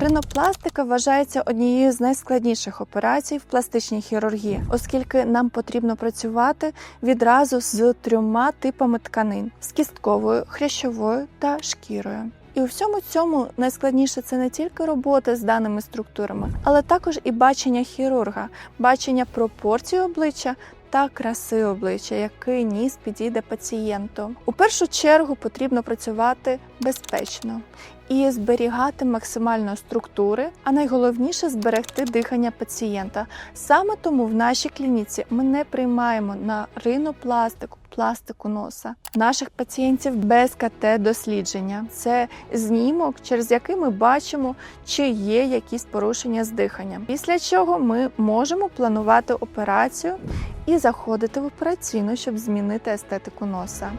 Ринопластика вважається однією з найскладніших операцій в пластичній хірургії, оскільки нам потрібно працювати відразу з трьома типами тканин: з кістковою, хрящовою та шкірою. І у всьому цьому найскладніше це не тільки робота з даними структурами, але також і бачення хірурга, бачення пропорцій обличчя та краси обличчя, який ніс підійде пацієнту. У першу чергу потрібно працювати безпечно і зберігати максимально структури, а найголовніше зберегти дихання пацієнта. Саме тому в нашій клініці ми не приймаємо на ринопластику, пластику носа наших пацієнтів без КТ дослідження. Це знімок, через який ми бачимо, чи є якісь порушення з диханням. Після чого ми можемо планувати операцію і заходити в операційну, щоб змінити естетику носа.